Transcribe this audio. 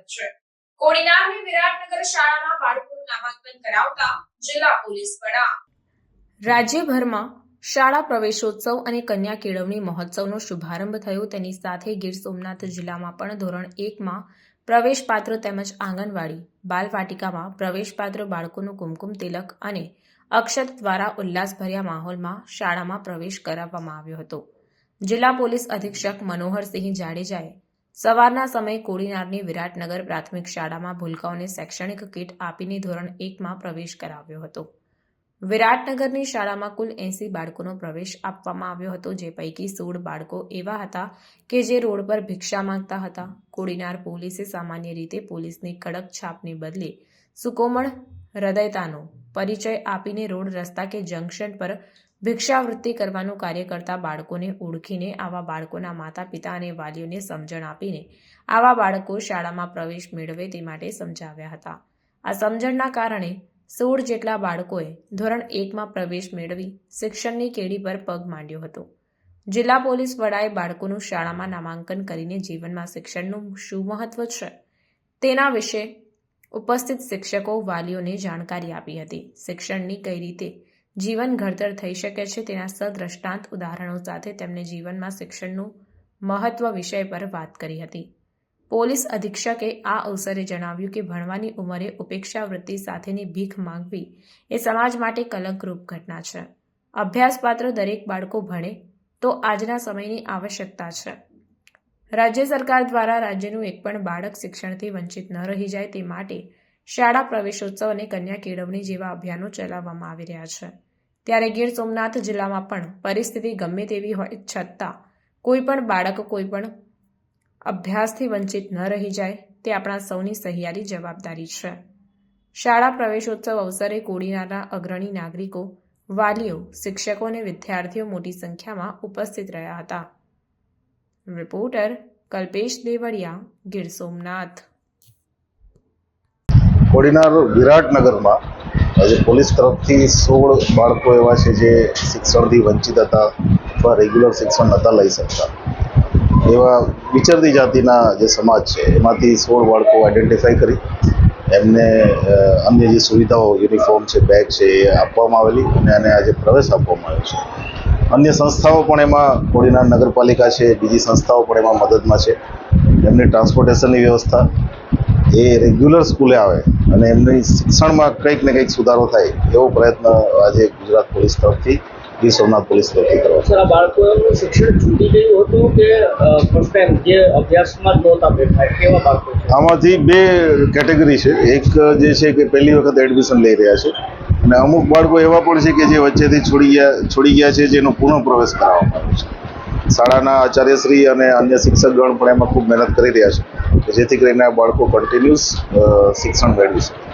છે. કોડીનારની વિરાટનગર શાળામાં બાળકોનું નામાંકન કરાવતા જિલ્લા પોલીસ વડા. રાજ્યભરમાં શાળા પ્રવેશોત્સવ અને કન્યા કેળવણી મહોત્સવનો શુભારંભ થયો. તેની સાથે ગીર સોમનાથ જિલ્લામાં પણ ધોરણ એકમાં પ્રવેશપાત્ર તેમજ આંગણવાડી, બાલવાટિકામાં પ્રવેશપાત્ર બાળકોનું કુમકુમ તિલક અને અક્ષત દ્વારા ઉલ્લાસભર્યા માહોલમાં શાળામાં પ્રવેશ કરાવવામાં આવ્યો હતો. જિલ્લા પોલીસ અધિક્ષક મનોહરસિંહ જાડેજાએ સવારના સમયે કોડીનારની વિરાટનગર પ્રાથમિક શાળામાં ભૂલકાઓને શૈક્ષણિક કીટ આપીને ધોરણ એકમાં પ્રવેશ કરાવ્યો હતો. વિરાટનગરની શાળામાં કુલ એંસી બાળકોનો પ્રવેશ આપવામાં આવ્યો હતો, જે પૈકી સોળ બાળકો એવા હતા કે જે રોડ પર ભિક્ષા માંગતા હતા. કોડીનાર પોલીસે સામાન્ય રીતે પોલીસની કડક છાપને બદલે સુકોમળ હૃદયતાનો પરિચય આપીને રોડ રસ્તા કે જંકશન પર ભિક્ષાવૃત્તિ કરવાનું કાર્ય કરતા બાળકોને ઓળખીને આવા બાળકોના માતા પિતા અને વાલીઓને સમજણ આપીને આવા બાળકો શાળામાં પ્રવેશ મેળવે તે માટે સમજાવ્યા હતા. આ સમજણના કારણે સોળ જેટલા બાળકોએ ધોરણ એકમાં પ્રવેશ મેળવી શિક્ષણની કેડી પર પગ માંડ્યો હતો. જિલ્લા પોલીસ વડાએ બાળકોનું શાળામાં નામાંકન કરીને જીવનમાં શિક્ષણનું શું મહત્વ છે? તેના વિશે ઉપસ્થિત શિક્ષકો, વાલીઓને જાણકારી આપી હતી. શિક્ષણની કઈ રીતે જીવન ઘડતર થઈ શકે છે તેના સદ્રષ્ટાંત ઉદાહરણો સાથે તેમણે જીવનમાં શિક્ષણનું મહત્વ વિષય પર વાત કરી હતી. પોલીસ અધિક્ષકે આ અવસરે જણાવ્યું કે ભણવાની ઉંમરે ઉપેક્ષા વૃત્તિ સાથેની ભીખ માંગવી એ સમાજ માટે કલંકરૂપ ઘટના છે. અભ્યાસપાત્ર દરેક બાળકો ભણે તો આજના સમયની આવશ્યકતા છે. રાજ્ય સરકાર દ્વારા રાજ્યનું એક પણ બાળક શિક્ષણથી વંચિત ન રહી જાય તે માટે શાળા પ્રવેશોત્સવ અને કન્યા કેળવણી જેવા અભિયાનો ચલાવવામાં આવી રહ્યા છે. ત્યારે ગીર સોમનાથ જિલ્લામાં પણ પરિસ્થિતિ ગમે તેવી હોય છતાં કોઈ પણ બાળક કોઈ પણ અભ્યાસથી વંચિત ન રહી જાય તે આપણા સૌની સહિયારી જવાબદારી છે. શાળા પ્રવેશોત્સવ અવસરે કોડીનારના અગ્રણી નાગરિકો, વાલીઓ, શિક્ષકો અને વિદ્યાર્થીઓ મોટી સંખ્યામાં ઉપસ્થિત રહ્યા હતા. રિપોર્ટર કલ્પેશ દેવળિયા, ગીર સોમનાથ. કોડીનાર વિરાટનગરમાં આજે પોલીસ તરફથી સોળ બાળકો એવા છે જે શિક્ષણથી વંચિત હતા અથવા રેગ્યુલર શિક્ષણ નહોતા લઈ શકતા. એવા વિચરતી જાતિના જે સમાજ છે, એમાંથી સોળ બાળકો આઈડેન્ટિફાઈ કરી એમને અન્ય જે સુવિધાઓ યુનિફોર્મ છે બેગ છે, એ આપવામાં આવેલી અને આને આજે પ્રવેશ આપવામાં આવ્યો છે. અન્ય સંસ્થાઓ પણ એમાં, કોડીનાર નગરપાલિકા છે, બીજી સંસ્થાઓ પણ એમાં મદદમાં છે. એમની ટ્રાન્સપોર્ટેશનની વ્યવસ્થા એ રેગ્યુલર સ્કૂલે આવે અને એમની શિક્ષણમાં કંઈક ને કંઈક સુધારો થાય એવો પ્રયત્ન આજે ગુજરાત પોલીસ તરફથી ગીર સોમનાથ પોલીસ તરફથી કરવા સર આ બાળકોનું શિક્ષણ છૂટી ગયું હતું કે ફર્સ્ટ ટાઈમ જે અભ્યાસમાં નહોતા બેઠા? કેવા બાળકો આમાંથી બે કેટેગરી છે. એક જે છે કે પહેલી વખત એડમિશન લઈ રહ્યા છે અને અમુક બાળકો એવા પણ છે કે જે વચ્ચેથી છોડી ગયા છોડી ગયા છે જેનો પુનઃ પ્રવેશ કરાવવામાં આવ્યો છે. શાળાના આચાર્યશ્રી અને અન્ય શિક્ષકગણ પણ એમાં ખૂબ મહેનત કરી રહ્યા છે. જેથી કરીને આ બાળકો કન્ટિન્યુઅસ શિક્ષણ મેળવી શકે.